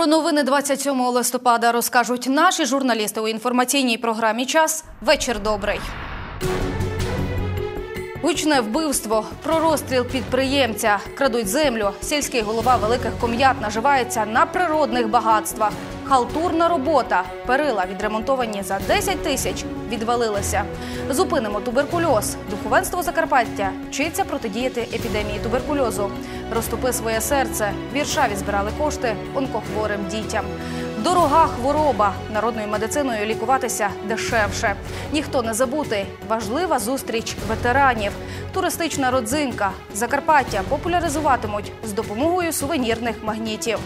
Про новини 27 листопада розкажуть наші журналісти у інформаційній програмі Час. Вечір добрий. Гучне вбивство про розстріл підприємця. Крадуть землю. Сільський голова великих ком'ят наживається на природних багатствах. Халтурна робота. Перила відремонтовані за 10 тисяч. Відвалилися. Зупинимо туберкульоз. Духовенство Закарпаття вчиться протидіяти епідемії туберкульозу. Розтопи своє серце. В Віршаві збирали кошти онкохворим дітям. Дорога хвороба. Народною медициною лікуватися дешевше. Ніхто не забути. Важлива зустріч ветеранів. Туристична родзинка. Закарпаття популяризуватимуть з допомогою сувенірних магнітів.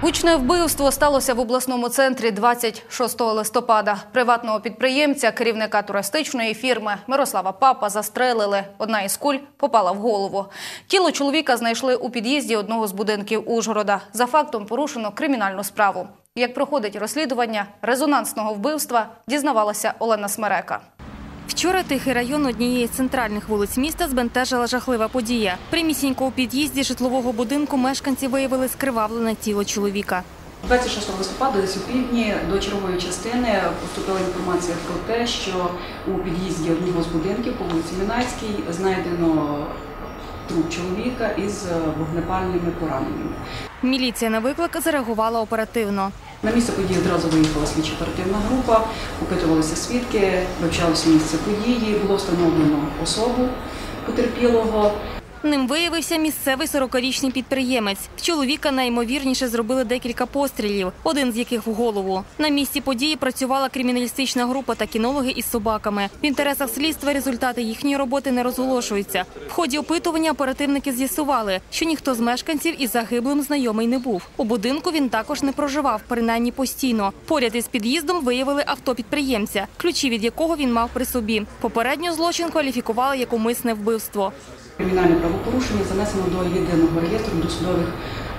Гучне вбивство сталося в обласному центрі 26 листопада. Приватного підприємця, керівника туристичної фірми Мирослава Папа застрелили. Одна із куль попала в голову. Тіло чоловіка знайшли у під'їзді одного з будинків Ужгорода. За фактом порушено кримінальну справу. Як проходить розслідування резонансного вбивства, дізнавалася Олена Смерека. Вчора тихий район однієї з центральних вулиць міста збентежила жахлива подія. Примісінько у під'їзді житлового будинку мешканці виявили скривавлене тіло чоловіка. 26 листопада десь у півдні до чергової частини поступила інформація про те, що у під'їзді одного з будинків по вулиці Мінайській знайдено труп чоловіка із вогнепальними пораненнями. Міліція на виклик зареагувала оперативно. На місце події одразу виїхала слідча оперативна група, опитувалися свідки, вивчалося місце події, було встановлено особу потерпілого. Ним виявився місцевий 40-річний підприємець. В чоловіка найімовірніше зробили декілька пострілів, один з яких в голову. На місці події працювала криміналістична група та кінологи із собаками. В інтересах слідства результати їхньої роботи не розголошуються. В ході опитування оперативники з'ясували, що ніхто з мешканців із загиблим знайомий не був. У будинку він також не проживав, принаймні постійно. Поряд із під'їздом виявили авто підприємця, ключі від якого він мав при собі. Попередньо злочин кваліфікували як умисне вбивство. Кримінальне правопорушення занесено до єдиного реєстру досудових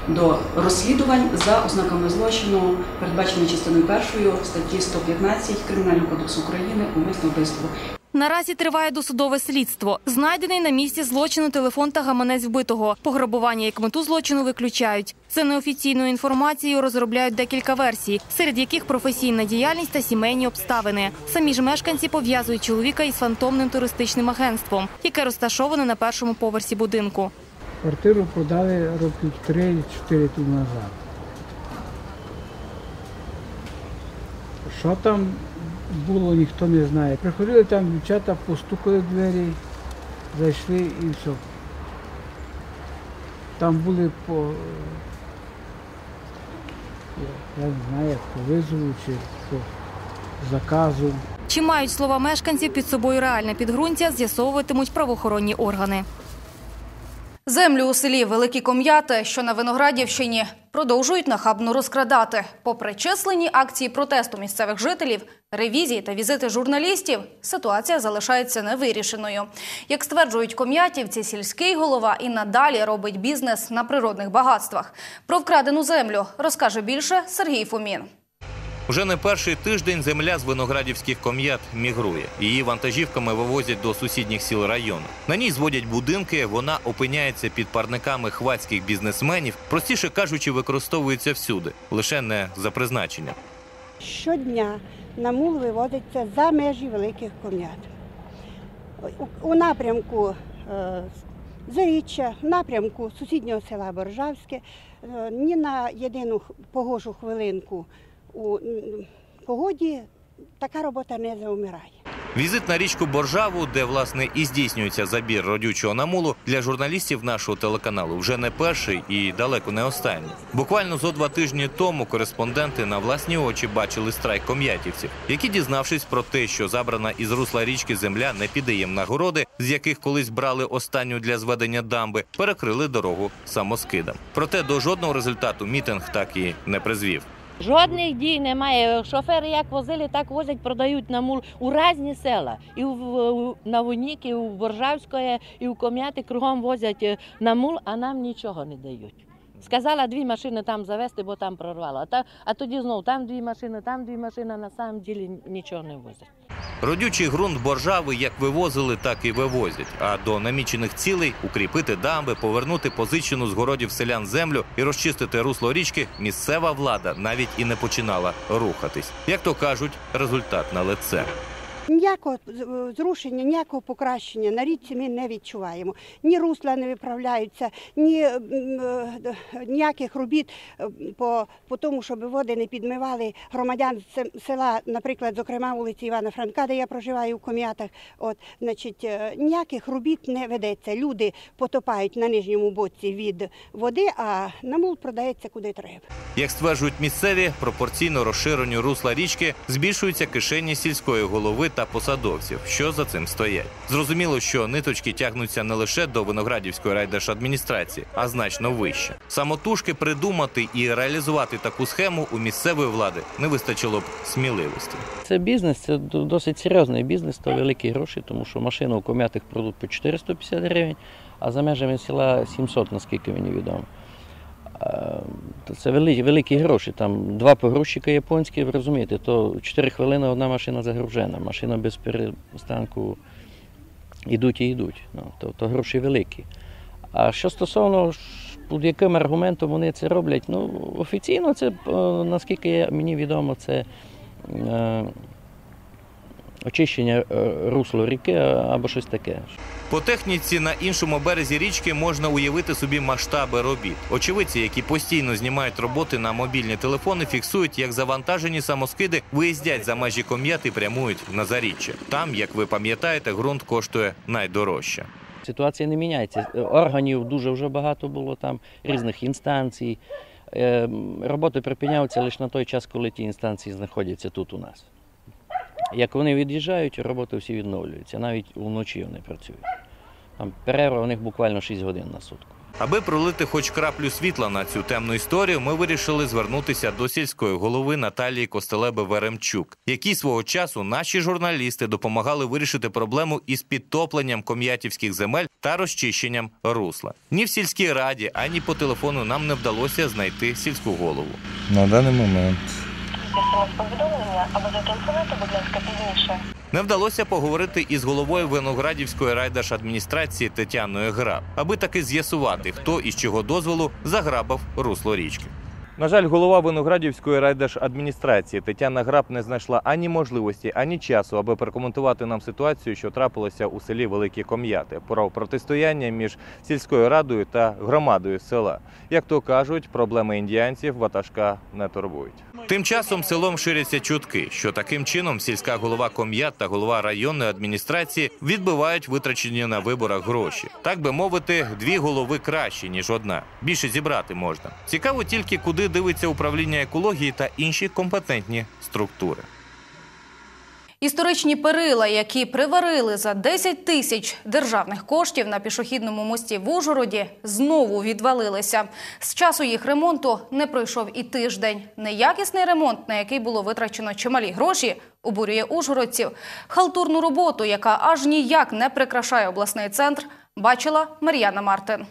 до розслідувань за ознаками злочину, передбаченої частиною першою статті 115 Кримінального кодексу України умисне вбивство. Наразі триває досудове слідство. Знайдений на місці злочину телефон та гаманець вбитого. Пограбування як мету злочину виключають. За неофіційною інформацією розробляють декілька версій, серед яких професійна діяльність та сімейні обставини. Самі ж мешканці пов'язують чоловіка із фантомним туристичним агентством, яке розташоване на першому поверсі будинку. Квартиру продали років 3-4 тому назад. Що там було, ніхто не знає. Приходили там дівчата, постукали в двері, зайшли і все. Там були по, я не знаю, як по визову чи по заказу. Чи мають слова мешканців під собою реальне підґрунтя, з'ясовуватимуть правоохоронні органи. Землю у селі Великі Ком'яти, що на Виноградівщині, продовжують нахабно розкрадати. Попри численні акції протесту місцевих жителів, ревізії та візити журналістів, ситуація залишається невирішеною. Як стверджують ком'ятівці, сільський голова і надалі робить бізнес на природних багатствах. Про вкрадену землю розкаже більше Сергій Фомін. Уже не перший тиждень земля з виноградівських ком'ят мігрує. Її вантажівками вивозять до сусідніх сіл району. На ній зводять будинки. Вона опиняється під парниками хвацьких бізнесменів. Простіше кажучи, використовується всюди, лише не за призначенням. Щодня на мул виводиться за межі великих ком'ят. У, напрямку е, Заріччя, в напрямку сусіднього села Боржавське, е, ні на єдину погожу хвилинку у погоді така робота не заумирає. Візит на річку Боржаву, де власне і здійснюється забір родючого намулу, для журналістів нашого телеканалу вже не перший і далеко не останній. Буквально зо два тижні тому кореспонденти на власні очі бачили страйк ком'ятівців, які, дізнавшись про те, що забрана із русла річки земля не піде їм на з яких колись брали останню для зведення дамби, перекрили дорогу самоскидам. Проте до жодного результату мітинг так і не призвів. Жодних дій немає. Шофери як возили, так возять, продають на мул у різні села. І в, в на Вунік, і в Боржавське, і в Ком'яти кругом возять е, на мул, а нам нічого не дають. Сказала дві машини там завести, бо там прорвало. А, та, а тоді знову там дві машини, там дві машини, на самом ділі нічого не возять. Родючий ґрунт боржави як вивозили, так і вивозять. А до намічених цілей укріпити дамби, повернути позичену з городів селян землю і розчистити русло річки. Місцева влада навіть і не починала рухатись. Як то кажуть, результат на лице. Ніякого зрушення, ніякого покращення на річці ми не відчуваємо. Ні русла не виправляються, ні е, ніяких робіт е, по, по тому, щоб води не підмивали громадян се- села, наприклад, зокрема вулиці Івана Франка, де я проживаю в ком'ятах. От, значить, е, ніяких робіт не ведеться. Люди потопають на нижньому боці від води, а намул продається куди треба. Як стверджують місцеві, пропорційно розширенню русла річки збільшуються кишені сільської голови та посадовців, що за цим стоять. Зрозуміло, що ниточки тягнуться не лише до виноградівської райдержадміністрації, а значно вище. Самотужки придумати і реалізувати таку схему у місцевої влади не вистачило б сміливості. Це бізнес, це досить серйозний бізнес, то великі гроші, тому що машину у ком'ятих продають по 450 гривень, а за межами села 700, наскільки мені відомо. То Це великі, великі гроші. Там два погрузчика японські, ви розумієте, то 4 хвилини одна машина загружена, машина без перестанку йдуть і йдуть. Ну, то, то гроші великі. А що стосовно під яким аргументом вони це роблять, ну офіційно це, е, наскільки мені відомо, це е, очищення е, русло ріки або щось таке. По техніці на іншому березі річки можна уявити собі масштаби робіт. Очевидці, які постійно знімають роботи на мобільні телефони, фіксують, як завантажені самоскиди виїздять за межі ком'ят і прямують на заріччя. Там, як ви пам'ятаєте, ґрунт коштує найдорожче. Ситуація не міняється. Органів дуже вже багато було там, різних інстанцій. Е, Роботи припиняються лише на той час, коли ті інстанції знаходяться тут у нас. Як вони від'їжджають, роботи всі відновлюються. Навіть вночі вони працюють. Там перерва у них буквально 6 годин на сутку. Аби пролити хоч краплю світла на цю темну історію, ми вирішили звернутися до сільської голови Наталії Костелеби Веремчук, якій свого часу наші журналісти допомагали вирішити проблему із підтопленням ком'ятівських земель та розчищенням русла. Ні в сільській раді, ані по телефону нам не вдалося знайти сільську голову. На даний момент повідомлення або зателефонуйте, будь ласка, пізніше. Не вдалося поговорити із головою Виноградівської райдержадміністрації Тетяною Граб, аби таки з'ясувати, хто і з чого дозволу заграбав русло річки. На жаль, голова Виноградівської райдержадміністрації Тетяна Граб не знайшла ані можливості, ані часу, аби прокоментувати нам ситуацію, що трапилося у селі Великі Ком'яти, про протистояння між сільською радою та громадою села. Як то кажуть, проблеми індіанців ватажка не турбують. Тим часом селом ширяться чутки, що таким чином сільська голова ком'ят та голова районної адміністрації відбивають витрачені на виборах гроші. Так би мовити, дві голови кращі ніж одна. Bільше зібрати можна. Цікаво тільки, куди дивиться управління екології та інші компетентні структури. Історичні перила, які приварили за 10 тисяч державних коштів на пішохідному мості в Ужгороді, знову відвалилися. З часу їх ремонту не пройшов і тиждень. Неякісний ремонт, на який було витрачено чималі гроші, обурює ужгородців. Халтурну роботу, яка аж ніяк не прикрашає обласний центр, бачила Мар'яна Мартин.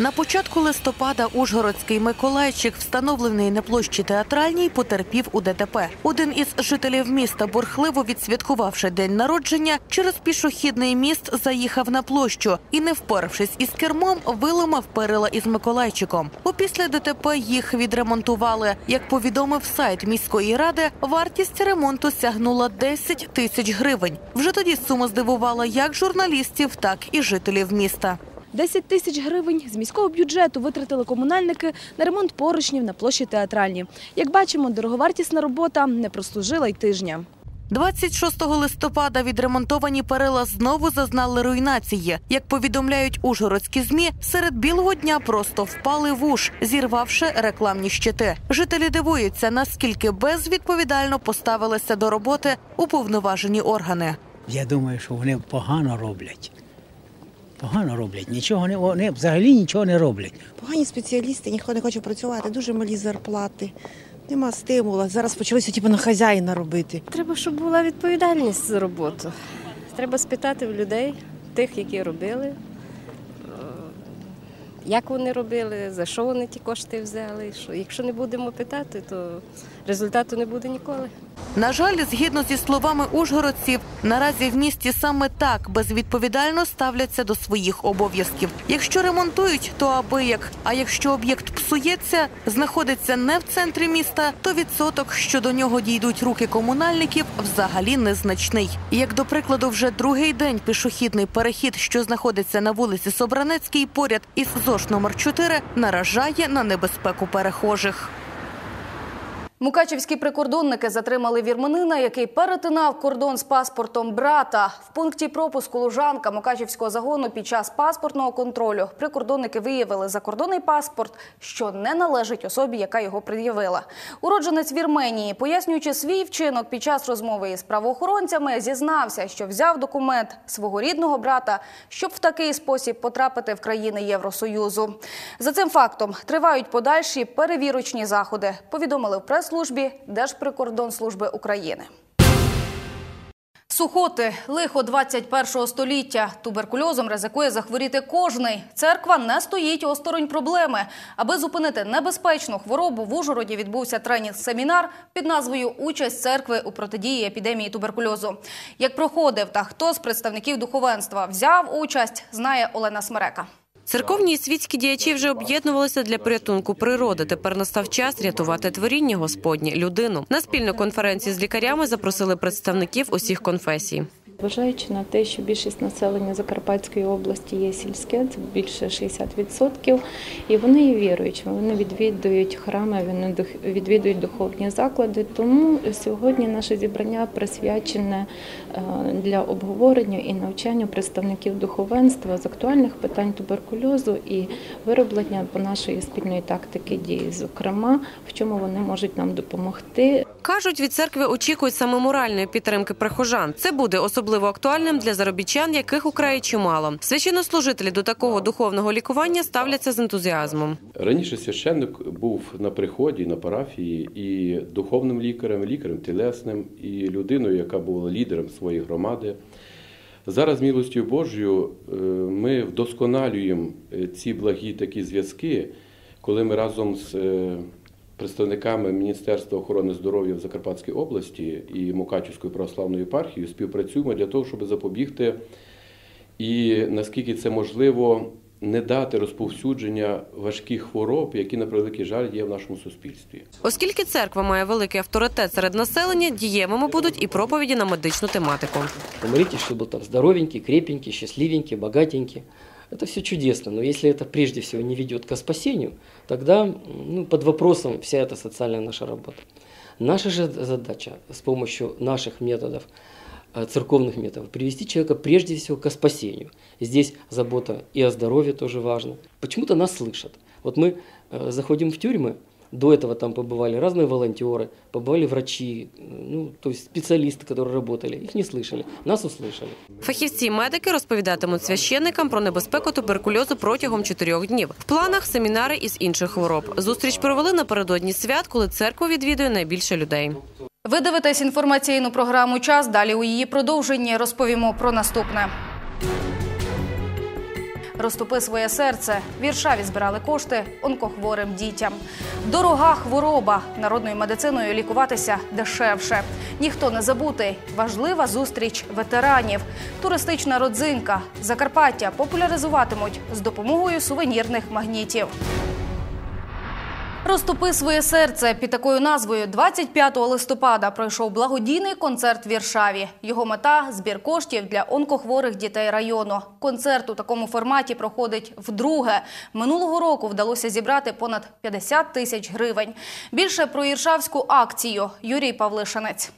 На початку листопада Ужгородський Миколайчик, встановлений на площі театральній, потерпів у ДТП. Один із жителів міста, бурхливо відсвяткувавши день народження, через пішохідний міст заїхав на площу і, не впоравшись із кермом, виламав перила із Миколайчиком. Опісля ДТП їх відремонтували. Як повідомив сайт міської ради, вартість ремонту сягнула 10 тисяч гривень. Вже тоді сума здивувала як журналістів, так і жителів міста. 10 тисяч гривень з міського бюджету витратили комунальники на ремонт поручнів на площі театральні. Як бачимо, дороговартісна робота не прослужила й тижня. 26 листопада відремонтовані перила знову зазнали руйнації. Як повідомляють ужгородські змі, серед білого дня просто впали в уш, зірвавши рекламні щити. Жителі дивуються, наскільки безвідповідально поставилися до роботи уповноважені органи. Я думаю, що вони погано роблять. Погано роблять, нічого не вони взагалі нічого не роблять. Погані спеціалісти, ніхто не хоче працювати, дуже малі зарплати. Нема стимула. Зараз почалися типу, на хазяїна робити. Треба, щоб була відповідальність за роботу. Треба спитати в людей, тих, які робили, е, як вони робили, за що вони ті кошти взяли. Що, якщо не будемо питати, то результату не буде ніколи. На жаль, згідно зі словами ужгородців, наразі в місті саме так безвідповідально ставляться до своїх обов'язків. Якщо ремонтують, то аби як. А якщо об'єкт псується, знаходиться не в центрі міста, то відсоток, що до нього дійдуть руки комунальників, взагалі незначний. Як до прикладу, вже другий день пішохідний перехід, що знаходиться на вулиці Собранецькій, поряд із ЗОЖ номер 4 наражає на небезпеку перехожих. Мукачівські прикордонники затримали вірменина, який перетинав кордон з паспортом брата. В пункті пропуску Лужанка Мукачівського загону під час паспортного контролю прикордонники виявили закордонний паспорт, що не належить особі, яка його пред'явила. Уродженець Вірменії, пояснюючи свій вчинок під час розмови із правоохоронцями, зізнався, що взяв документ свого рідного брата, щоб в такий спосіб потрапити в країни Євросоюзу. За цим фактом тривають подальші перевірочні заходи. Повідомили в прес службі Держприкордонслужби України. Сухоти – лихо 21 століття. Туберкульозом ризикує захворіти кожний. Церква не стоїть осторонь проблеми. Аби зупинити небезпечну хворобу, в Ужгороді відбувся тренінг-семінар під назвою «Участь церкви у протидії епідемії туберкульозу». Як проходив та хто з представників духовенства взяв участь, знає Олена Смерека. Церковні і світські діячі вже об'єднувалися для порятунку природи. Тепер настав час рятувати творіння Господнє людину. На спільну конференцію з лікарями запросили представників усіх конфесій. Зважаючи на те, що більшість населення Закарпатської області є сільське, це більше 60%, і вони є віруючими. Вони відвідують храми, вони відвідують духовні заклади. Тому сьогодні наше зібрання присвячене е, для обговорення і навчання представників духовенства з актуальних питань туберкульозу і вироблення по нашої спільної тактики дії, зокрема, в чому вони можуть нам допомогти. Кажуть, від церкви очікують саме моральної підтримки прихожан. Це буде особливо актуальним для заробітчан, яких у краї чимало. Священнослужителі до такого духовного лікування ставляться з ентузіазмом. Раніше священник був на приході, на парафії і духовним лікарем, лікарем тілесним, і людиною, яка була лідером своєї громади. Зараз, милостю Божою, е, ми вдосконалюємо ці благі такі зв'язки, коли ми разом з е, представниками Міністерства охорони здоров'я в Закарпатській області і Мукачівською православною єпархією співпрацюємо для того, щоб запобігти і наскільки це можливо. Не дати розповсюдження важких хвороб, які на превеликий жаль є в нашому суспільстві, оскільки церква має великий авторитет серед населення, дієвими будуть і проповіді на медичну тематику. Помолитесь, щоб там здоровенький, крепенький, щасливенький, багатенький. Это все чудесно, но если это прежде всего не ведет к спасению, тогда ну, под вопросом вся эта социальная наша работа. Наша же задача с помощью наших методов, э, церковных методов, привести человека прежде всего к спасению. Здесь забота и о здоровье тоже важно. Почему-то нас слышат. Вот мы э, заходим в тюрьмы, до этого там побывали разные волонтеры, побывали врачи, ну, то есть специалисты, которые работали. Их не слышали, нас услышали. Фахівці медики розповідатимуть священникам про небезпеку туберкульозу протягом чотирьох днів. В планах семінари із інших хвороб. Зустріч провели напередодні свят, коли церкву відвідує найбільше людей. Ви дивитесь інформаційну програму Час. Далі у її продовженні розповімо про наступне. Розтопи своє серце. Віршаві збирали кошти онкохворим дітям. Дорога хвороба. Народною медициною лікуватися дешевше. Ніхто не забутий. Важлива зустріч ветеранів. Туристична родзинка. Закарпаття популяризуватимуть з допомогою сувенірних магнітів. Розтопи своє серце під такою назвою 25 листопада пройшов благодійний концерт в Віршаві. Його мета збір коштів для онкохворих дітей району. Концерт у такому форматі проходить вдруге. Минулого року вдалося зібрати понад 50 тисяч гривень. Більше про іршавську акцію Юрій Павлишинець.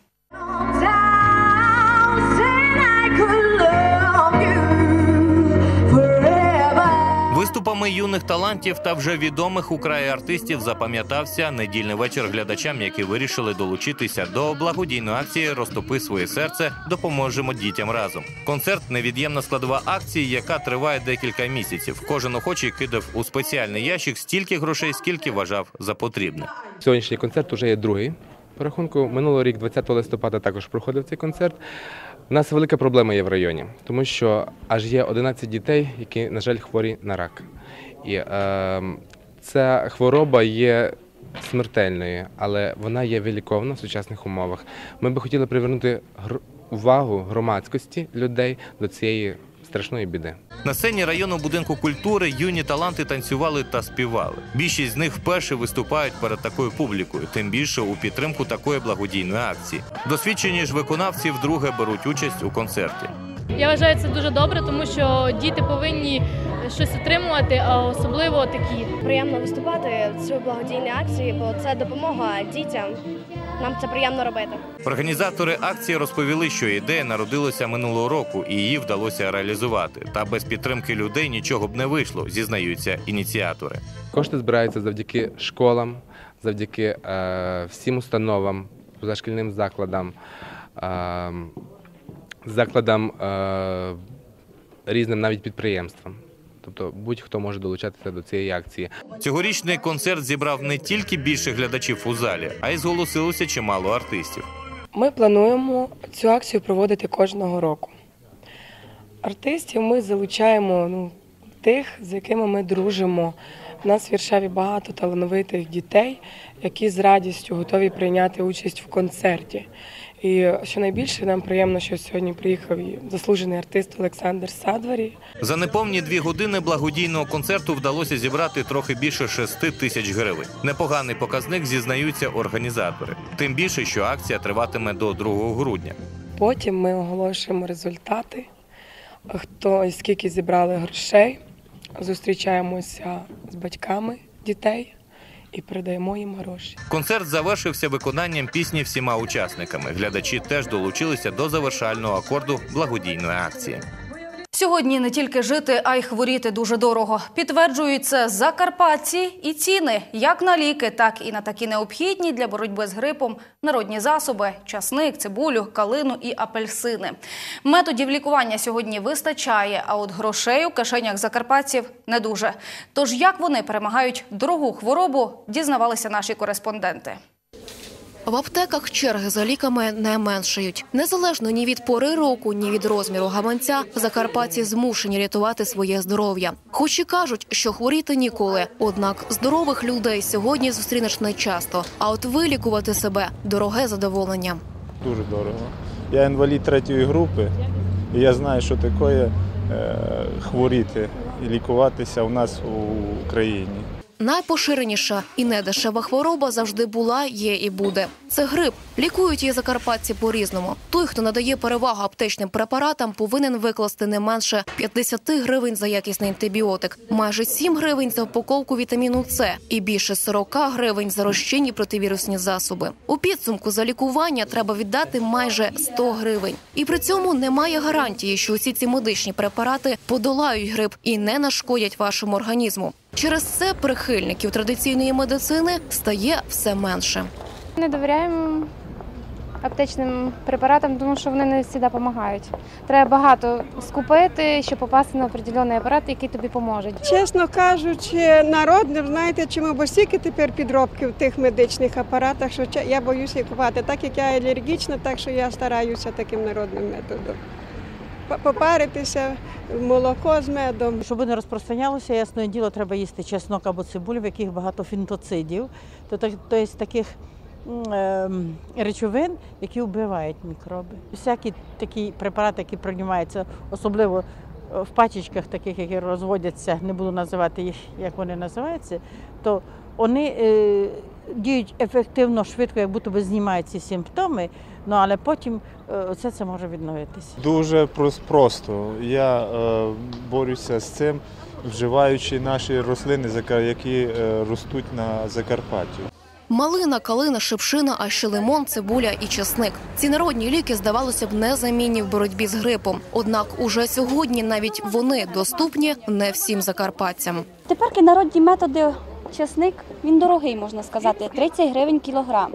Виступами юних талантів та вже відомих у краї артистів запам'ятався недільний вечір глядачам, які вирішили долучитися до благодійної акції Розтопи своє серце, допоможемо дітям разом. Концерт невід'ємна складова акції, яка триває декілька місяців. Кожен охочий кидав у спеціальний ящик стільки грошей, скільки вважав за потрібне. Сьогоднішній концерт уже є другий. По рахунку минулого рік, 20 листопада, також проходив цей концерт. У нас велика проблема є в районі, тому що аж є 11 дітей, які, на жаль, хворі на рак. І е, ця хвороба є смертельною, але вона є виліковна в сучасних умовах. Ми би хотіли привернути увагу громадськості людей до цієї страшної біди. На сцені районного будинку культури юні таланти танцювали та співали. Більшість з них вперше виступають перед такою публікою, тим більше у підтримку такої благодійної акції. Досвідчені ж виконавці вдруге беруть участь у концерті. Я вважаю це дуже добре, тому що діти повинні щось отримувати, а особливо такі. Приємно виступати в цій благодійній акції, бо це допомога дітям. Нам це приємно робити. Організатори акції розповіли, що ідея народилася минулого року і її вдалося реалізувати. Та без підтримки людей нічого б не вийшло, зізнаються ініціатори. Кошти збираються завдяки школам, завдяки е, всім установам, позашкільним закладам, е, закладам е, різним навіть підприємствам. Тобто будь-хто може долучатися до цієї акції. Цьогорічний концерт зібрав не тільки більше глядачів у залі, а й зголосилося чимало артистів. Ми плануємо цю акцію проводити кожного року. Артистів ми залучаємо ну, тих, з якими ми дружимо. У нас в Віршаві багато талановитих дітей, які з радістю готові прийняти участь в концерті. І що найбільше нам приємно, що сьогодні приїхав і заслужений артист Олександр Садварі. За неповні дві години благодійного концерту вдалося зібрати трохи більше шести тисяч гривень. Непоганий показник зізнаються організатори. Тим більше, що акція триватиме до 2 грудня. Потім ми оголошуємо результати, хто і скільки зібрали грошей. Зустрічаємося з батьками дітей і передаємо їм гроші. Концерт завершився виконанням пісні всіма учасниками. Глядачі теж долучилися до завершального акорду благодійної акції. Сьогодні не тільки жити, а й хворіти дуже дорого. Підтверджують це закарпатці і ціни як на ліки, так і на такі необхідні для боротьби з грипом народні засоби: часник, цибулю, калину і апельсини. Методів лікування сьогодні вистачає, а от грошей у кишенях закарпатців не дуже. Тож як вони перемагають дорогу хворобу, дізнавалися наші кореспонденти. В аптеках черги за ліками не меншають. Незалежно ні від пори року, ні від розміру гаманця, закарпатці змушені рятувати своє здоров'я. Хоч і кажуть, що хворіти ніколи. Однак здорових людей сьогодні зустрінеш не часто. А от вилікувати себе дороге задоволення. Дуже дорого. Я інвалід третьої групи, і я знаю, що таке е, хворіти і лікуватися у нас у країні. Найпоширеніша і недешева хвороба завжди була, є і буде. Це грип. Лікують її закарпатці по-різному. Той, хто надає перевагу аптечним препаратам, повинен викласти не менше 50 гривень за якісний антибіотик, майже 7 гривень за упаковку вітаміну С і більше 40 гривень за розчинні противірусні засоби. У підсумку за лікування треба віддати майже 100 гривень. І при цьому немає гарантії, що усі ці медичні препарати подолають грип і не нашкодять вашому організму. Через це прихильників традиційної медицини стає все менше. Не довіряємо аптечним препаратам, тому що вони не завжди допомагають. Треба багато скупити, щоб попасти на определений апарат, який тобі поможе. Чесно кажучи, народним, знаєте, чому бо стільки тепер підробки в тих медичних апаратах, що я боюся купувати. Так як я алергічна, так що я стараюся таким народним методом. Попаритися, молоко з медом. Щоб не розпространялося, ясне діло, треба їсти чеснок або цибулю, в яких багато фінтоцидів, тобто таких ем, речовин, які вбивають мікроби. Всякі такі препарати, які приймаються, особливо в пачечках, таких, які розводяться, не буду називати їх, як вони називаються, то вони е, діють ефективно, швидко, як будто би знімають ці симптоми, ну але потім все це може відновитися. Дуже просто. Я е, борюся з цим, вживаючи наші рослини, які е, ростуть на Закарпатті. Малина, калина, шипшина, а ще лимон, цибуля і чесник. Ці народні ліки, здавалося б, незамінні в боротьбі з грипом. Однак уже сьогодні навіть вони доступні не всім закарпатцям. Тепер народні методи чесник він дорогий, можна сказати, 30 гривень кілограм.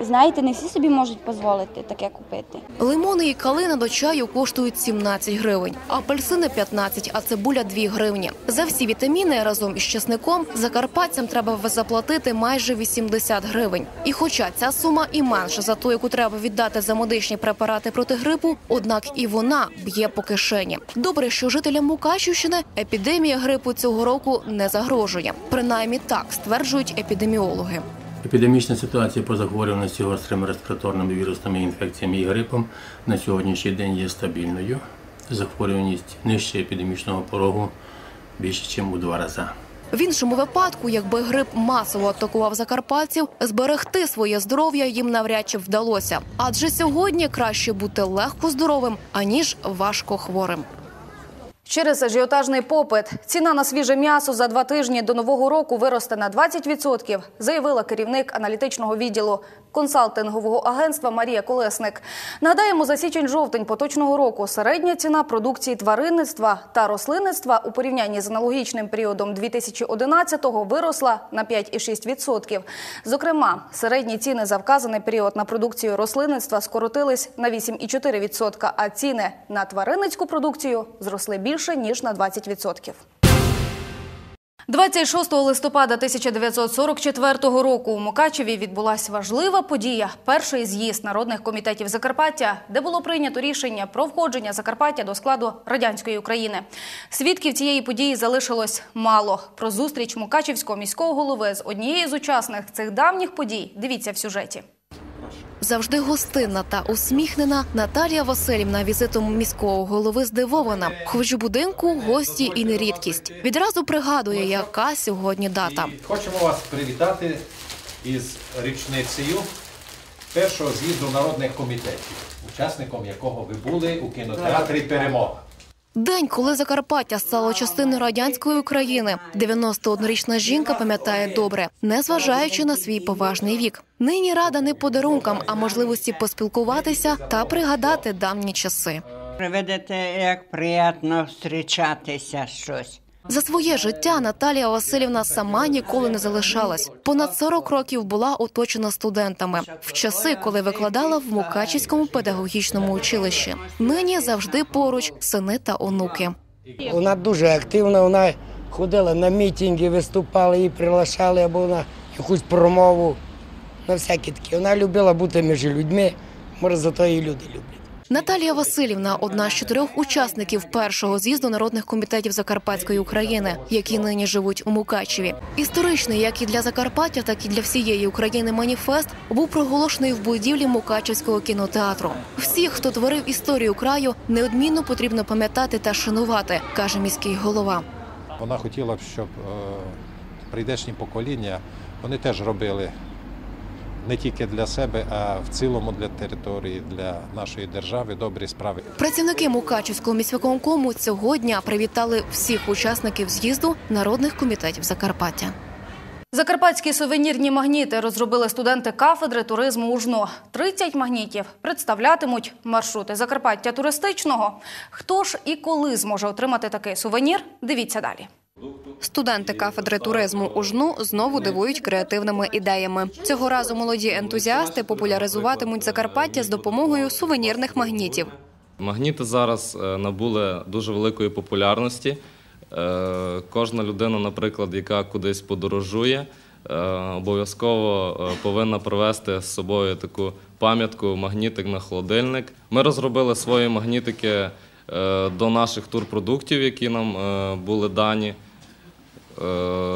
Знаєте, не всі собі можуть дозволити таке купити. Лимони і калина до чаю коштують 17 гривень, апельсини 15, а цибуля 2 гривні. За всі вітаміни разом із чесником закарпатцям треба заплатити майже 80 гривень. І хоча ця сума і менша за ту, яку треба віддати за медичні препарати проти грипу, однак і вона б'є по кишені. Добре, що жителям Мукачівщини епідемія грипу цього року не загрожує. Принаймні так стверджують епідеміологи. Епідемічна ситуація по захворюваності гострими респіраторними вірусними інфекціями і грипом на сьогоднішній день є стабільною. Захворюваність нижче епідемічного порогу більше, ніж у два рази. В іншому випадку, якби грип масово атакував закарпатців, зберегти своє здоров'я їм навряд чи вдалося. Адже сьогодні краще бути легко здоровим аніж важко хворим. Через ажіотажний попит. Ціна на свіже м'ясо за два тижні до нового року виросте на 20%, заявила керівник аналітичного відділу консалтингового агентства Марія Колесник. Нагадаємо, за січень-жовтень поточного року середня ціна продукції тваринництва та рослинництва у порівнянні з аналогічним періодом 2011-го виросла на 5,6%. Зокрема, середні ціни за вказаний період на продукцію рослинництва скоротились на 8,4%, а ціни на тваринницьку продукцію зросли більше ніж на 20%. 26 листопада 1944 року у Мукачеві відбулася важлива подія – перший з'їзд народних комітетів Закарпаття, де було прийнято рішення про входження Закарпаття до складу радянської України. Свідків цієї події залишилось мало. Про зустріч Мукачевського міського голови з однією з учасних цих давніх подій дивіться в сюжеті. Завжди гостинна та усміхнена Наталія Васильівна візитом міського голови здивована. Хоч у будинку гості і не рідкість. Відразу пригадує, яка сьогодні дата. Хочемо вас привітати із річницею першого з'їзду народних комітетів, учасником якого ви були у кінотеатрі Перемога. День, коли Закарпаття стало частиною радянської України. 91-річна жінка пам'ятає добре, незважаючи на свій поважний вік. Нині рада не подарункам, а можливості поспілкуватися та пригадати давні часи. Видите, як приємно зустрічатися щось. За своє життя Наталія Васильівна сама ніколи не залишалась. Понад 40 років була оточена студентами в часи, коли викладала в Мукачівському педагогічному училищі. Нині завжди поруч сини та онуки. Вона дуже активна. Вона ходила на мітинги, виступала, її приглашали або на якусь промову. На всякі такі. Вона любила бути між людьми. Може, зато її люди люблять. Наталія Васильівна одна з чотирьох учасників першого з'їзду народних комітетів Закарпатської України, які нині живуть у Мукачеві. Історичний, як і для Закарпаття, так і для всієї України маніфест був проголошений в будівлі Мукачевського кінотеатру. Всіх, хто творив історію краю, неодмінно потрібно пам'ятати та шанувати, каже міський голова. Вона хотіла б, щоб е, прийдешні покоління вони теж робили не тільки для себе, а в цілому для території, для нашої держави добрі справи. Працівники Мукачівського міськвиконкому цього дня привітали всіх учасників з'їзду народних комітетів Закарпаття. Закарпатські сувенірні магніти розробили студенти кафедри туризму УЖНО. 30 магнітів представлятимуть маршрути Закарпаття туристичного. Хто ж і коли зможе отримати такий сувенір? Дивіться далі. Студенти кафедри туризму УЖНУ знову дивують креативними ідеями. Цього разу молоді ентузіасти популяризуватимуть Закарпаття з допомогою сувенірних магнітів. Магніти зараз е, набули дуже великої популярності. Е, Кожна людина, наприклад, яка кудись подорожує, е, обов'язково повинна привезти з собою таку пам'ятку, магнітик на холодильник. Ми розробили свої магнітики до наших турпродуктів, які нам були дані,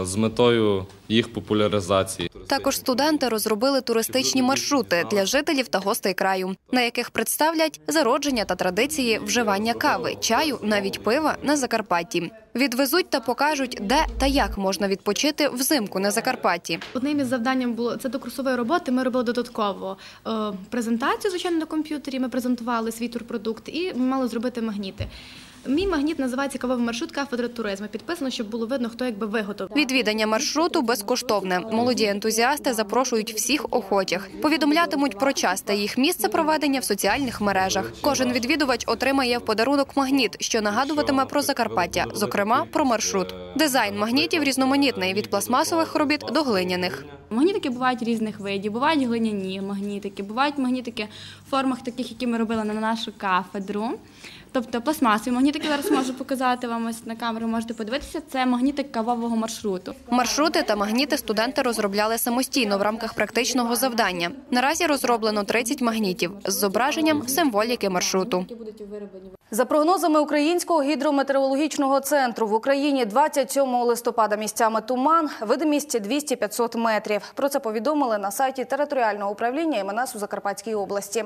з метою їх популяризації. Також студенти розробили туристичні маршрути для жителів та гостей краю, на яких представлять зародження та традиції вживання кави, чаю, навіть пива на Закарпатті. Відвезуть та покажуть, де та як можна відпочити взимку на Закарпатті. Одним із завданням було це до курсової роботи. Ми робили додатково е, презентацію, звичайно, на комп'ютері. Ми презентували свій турпродукт і ми мали зробити магніти. Мій магніт називається кавовий маршрут кафедри туризму. Підписано, щоб було видно, хто якби виготовив. Відвідання маршруту безкоштовне. Молоді ентузіасти запрошують всіх охочих. Повідомлятимуть про час та їх місце проведення в соціальних мережах. Кожен відвідувач отримає в подарунок магніт, що нагадуватиме про Закарпаття, зокрема про маршрут. Дизайн магнітів різноманітний від пластмасових робіт до глиняних. Магнітики бувають різних видів, бувають глиняні магнітики, бувають магнітики в формах таких, які ми робили на нашу кафедру. Тобто пластмасові магнітики зараз можу показати вам ось на камеру, можете подивитися. Це магнітик кавового маршруту. Маршрути та магніти студенти розробляли самостійно в рамках практичного завдання. Наразі розроблено 30 магнітів з зображенням символіки маршруту. За прогнозами Українського гідрометеорологічного центру в Україні 27 листопада місцями туман, видимість 200-500 метрів. Про це повідомили на сайті територіального управління МНС у Закарпатській області.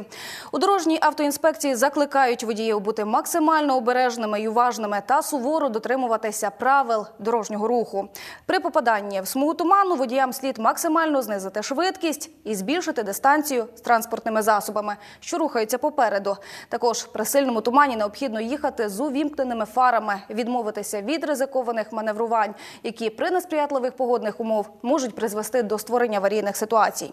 У дорожній автоінспекції закликають водіїв бути максимально обережними і уважними та суворо дотримуватися правил дорожнього руху. При попаданні в смугу туману водіям слід максимально знизити швидкість і збільшити дистанцію з транспортними засобами, що рухаються попереду. Також при сильному тумані необхідно їхати з увімкненими фарами, відмовитися від ризикованих маневрувань, які при несприятливих погодних умов можуть призвести до створення аварійних ситуацій.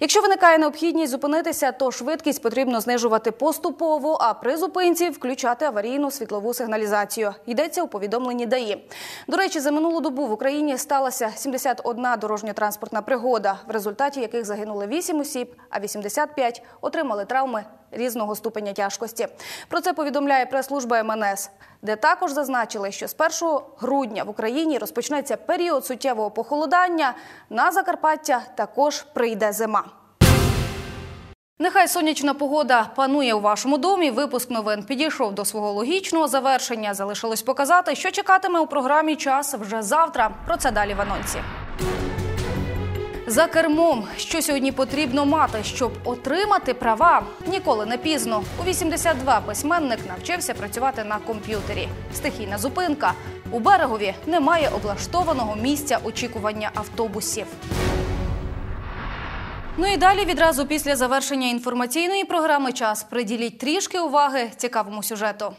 Якщо виникає необхідність зупинитися, то швидкість потрібно знижувати поступово, а при зупинці включати аварійну світлову сигналізацію. Йдеться у повідомленні ДАІ. До речі, за минулу добу в Україні сталася 71 дорожньо-транспортна пригода, в результаті яких загинули 8 осіб, а 85 отримали травми різного ступеня тяжкості. Про це повідомляє прес-служба МНС, де також зазначили, що з 1 грудня в Україні розпочнеться період суттєвого похолодання. На Закарпаття також прийде зима. Нехай сонячна погода панує у вашому домі. Випуск новин підійшов до свого логічного завершення. Залишилось показати, що чекатиме у програмі час вже завтра. Про це далі в анонсі. За кермом, що сьогодні потрібно мати, щоб отримати права, ніколи не пізно. У 82 письменник навчився працювати на комп'ютері. Стихійна зупинка. У берегові немає облаштованого місця очікування автобусів. Ну і далі відразу після завершення інформаційної програми час приділіть трішки уваги цікавому сюжету.